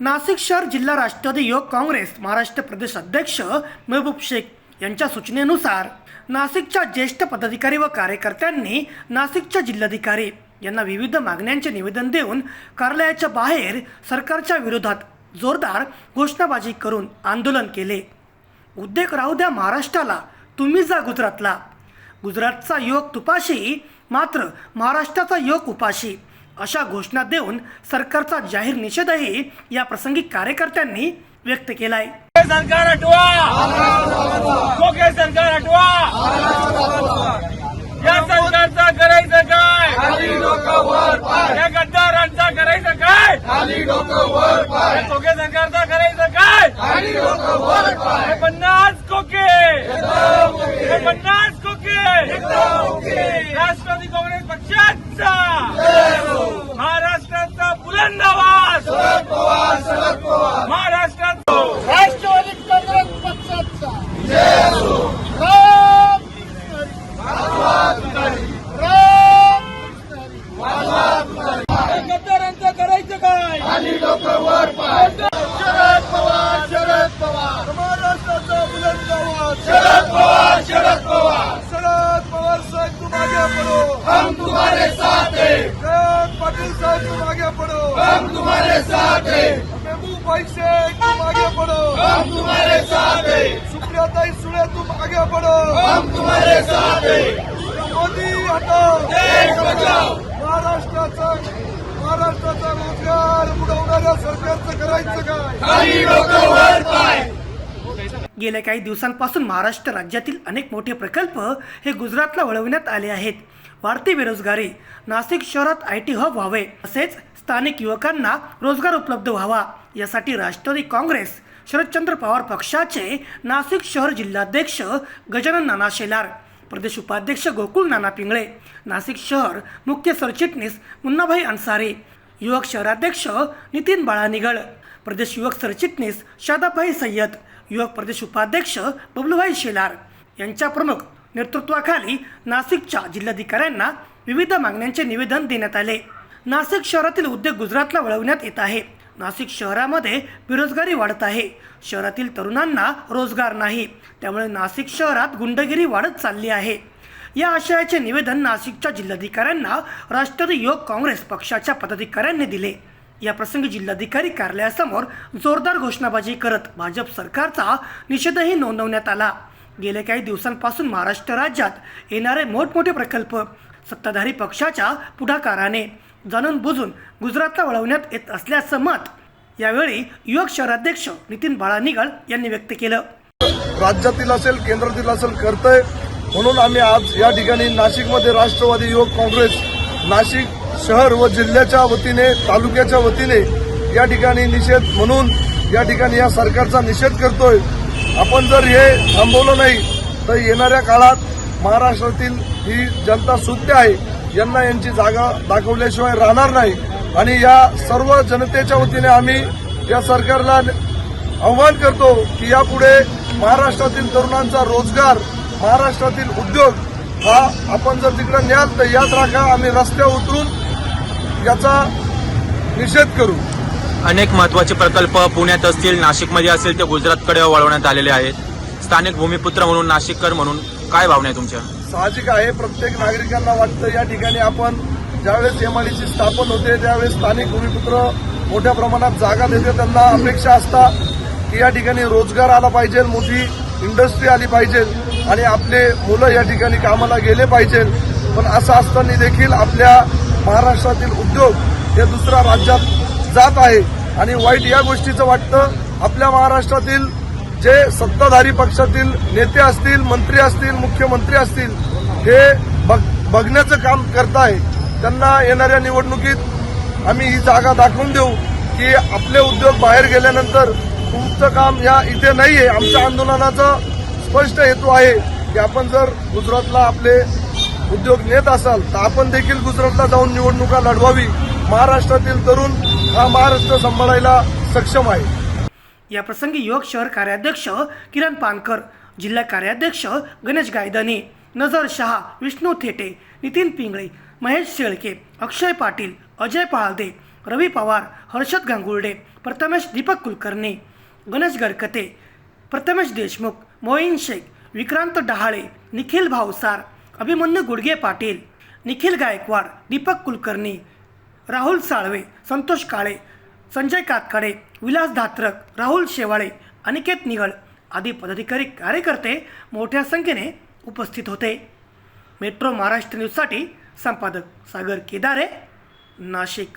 नाशिक शहर जिल्हा राष्ट्रवादी युवक काँग्रेस महाराष्ट्र प्रदेश अध्यक्ष महबूब शेख यांच्या सूचनेनुसार नाशिकच्या ज्येष्ठ पदाधिकारी व कार्यकर्त्यांनी नाशिकच्या जिल्हाधिकारी यांना विविध मागण्यांचे निवेदन देऊन कार्यालयाच्या बाहेर सरकारच्या विरोधात जोरदार घोषणाबाजी करून आंदोलन केले. उद्योग राहू द्या महाराष्ट्राला तुम्ही जा गुजरातला. गुजरातचा युवक तुपाशी मात्र महाराष्ट्राचा युवक उपाशी. अशा घोषणा देऊन सरकारचा जाहीर निषेधही या प्रसंगी कार्यकर्त्यांनी व्यक्त केलाय. सरकार हटवा! सरकार हटवा! या सरकारचा करायचं काय? या गद्दारांचा करायचं काय? खोके सरकारचा करायचं काय? हे पन्नास खोके हे पन्नास खोके राष्ट्रवादी काँग्रेस पक्षाचा महाराष्ट्राचा बुलंद आवाज महाराष्ट्रात राष्ट्रवादी काँग्रेस पक्षाचा राम राम गद्दारांचं करायचं काय शरद पवार शरद पवार. महाराष्ट्राचा बुलंद आवाज. शरद पवार शरद पवार. शरद पवार साहेब तुम आगे पढ़ो हम तुम्हारे साथ हैं. जयंत पाटिल साहेब तुम आगे पढ़ो हम तुम्हारे साथ हैं. महबूब भाई शेख तुम आगे बढ़ो हम तुम्हारे साथ हैं. सुप्रियाताई सुळे तुम आगे बढ़ो हम तुम्हारे साथ हैं. मोदी हटाओ. देश बचाओ. महाराष्ट्राचा महाराष्ट्राचा रोजगार बुडवणाऱ्या सरकारचं करायचं काय? गेल्या काही दिवसांपासून महाराष्ट्र राज्यातील अनेक मोठे प्रकल्प हे गुजरातला वळवण्यात आले आहेत. वाढती बेरोजगारी नाशिक शहरात आय टी हब व्हावे तसेच स्थानिक युवकांना रोजगार उपलब्ध व्हावा. यासाठी राष्ट्रवादी काँग्रेस शरदचंद्र पवार पक्षाचे नाशिक शहर जिल्हाध्यक्ष गजानन नाना शेलार प्रदेश उपाध्यक्ष गोकुळ नाना पिंगळे नाशिक शहर मुख्य सरचिटणीस मुन्नाभाई अन्सारे युवक शहराध्यक्ष नितीन बाळानिगळ प्रदेश युवक सरचिटणीस शादाभाई सय्यद युवक प्रदेश उपाध्यक्ष बबलूभाई शेलार यांच्या प्रमुख नेतृत्वाखाली नाशिकच्या जिल्हाधिकाऱ्यांना विविध मागण्यांचे निवेदन देण्यात आले. नाशिक शहरातील उद्योग गुजरातला वळवण्यात येत आहे. नाशिक शहरामध्ये बेरोजगारी वाढत आहे. शहरातील तरुणांना रोजगार नाही. त्यामुळे नाशिक शहरात गुंडगिरी वाढत चालली आहे. या आशयाचे निवेदन नाशिकच्या जिल्हाधिकाऱ्यांना राष्ट्रवादी युवक काँग्रेस पक्षाच्या पदाधिकाऱ्यांनी दिले. या प्रसंगी जिल्हाधिकारी कार्यालयासमोर जोरदार घोषणाबाजी करत भाजप सरकारचा निषेधही नोंदवण्यात आला. गेल्या काही दिवसांपासून महाराष्ट्र राज्यात येणारे मोठमोठे प्रकल्प सत्ताधारी पक्षाच्या पुढाकाराने जाणून बुजून गुजरातला वळवण्यात येत असल्याचं मत यावेळी युवक शहराध्यक्ष नितीन बाळानिगळ यांनी व्यक्त केलं. राज्यातील असेल केंद्रातील असेल करतंय. म्हणून आम्ही आज या ठिकाणी नाशिकमध्ये राष्ट्रवादी युवक काँग्रेस नाशिक शहर व जिल्ह्याच्या वतीने तालुक्याच्या वतीने या ठिकाणी निषेध म्हणून या ठिकाणी या सरकारचा निषेध करतोय. आपण जर हे थांबवलं नाही तर येणाऱ्या काळात महाराष्ट्रातील ही जनता सुद्धा आहे. यांना यांची जागा दाखवल्याशिवाय राहणार नाही. आणि या सर्व जनतेच्या वतीने आम्ही या सरकारला आव्हान करतो की यापुढे महाराष्ट्रातील तरुणांचा रोजगार महाराष्ट्रातील उद्योग हा आपण जर तिकडे न्याल तर याच राखा आम्ही रस्त्यावर उतरून याचा निषेध करू. अनेक महत्त्वाचे प्रकल्प पुण्यात असतील नाशिकमध्ये असेल ते गुजरातकडे वळवण्यात आलेले आहेत. स्थानिक भूमिपुत्र म्हणून नाशिककर म्हणून काय भावना आहे तुमच्या? साहजिक आहे. प्रत्येक नागरिकांना वाटतं या ठिकाणी आपण ज्यावेळेस एमआयडीची स्थापन होते त्यावेळेस स्थानिक भूमिपुत्र मोठ्या प्रमाणात जागा देते. त्यांना अपेक्षा असतात की या ठिकाणी रोजगार आला पाहिजे मोठी इंडस्ट्री आली पाहिजे आणि आपले मुलं या ठिकाणी कामाला गेले पाहिजे. पण असं असताना देखील आपल्या महाराष्ट्रातील उद्योग हे दुसऱ्या राज्यात जात आहे. आणि वाईट या गोष्टीचं वाटतं आपल्या महाराष्ट्रातील जे सत्ताधारी पक्षातील नेते असतील मंत्री असतील मुख्यमंत्री असतील हे बघ बघण्याचं काम करताय. त्यांना येणाऱ्या निवडणुकीत आम्ही ही जागा दाखवून देऊ की आपले उद्योग बाहेर गेल्यानंतर तुमचं काम या इथे नाही आहे आमच्या आंदोलनाचा स्पष्ट हेतू आहे की आपण जर गुजरातला आपले उद्योग नेत असाल तर आपण देखील गुजरातला जाऊन निवडणुका लढवावी. महाराष्ट्रातील तरुण हा महाराष्ट्र सांभाळायला सक्षम आहे. या प्रसंगी युवक शहर कार्याध्यक्ष किरण पानकर जिल्हा कार्याध्यक्ष गणेश गायदने नजर शहा विष्णू थेटे नितीन पिंगळे महेश शेळके अक्षय पाटील अजय पाळदे रवी पवार हर्षद गांगुर्डे प्रथमेश दीपक कुलकर्णी गणेश गडकते प्रथमेश देशमुख मोईन शेख विक्रांत डहाळे निखिल भावसार अभिमन्यू गुडगे पाटील निखिल गायकवाड दीपक कुलकर्णी राहुल साळवे संतोष काळे संजय कातकडे विलास धात्रक राहुल शेवाळे अनिकेत निगळ आदी पदाधिकारी कार्यकर्ते मोठ्या संख्येने उपस्थित होते. मेट्रो महाराष्ट्र न्यूजसाठी संपादक सागर केदारे नाशिक.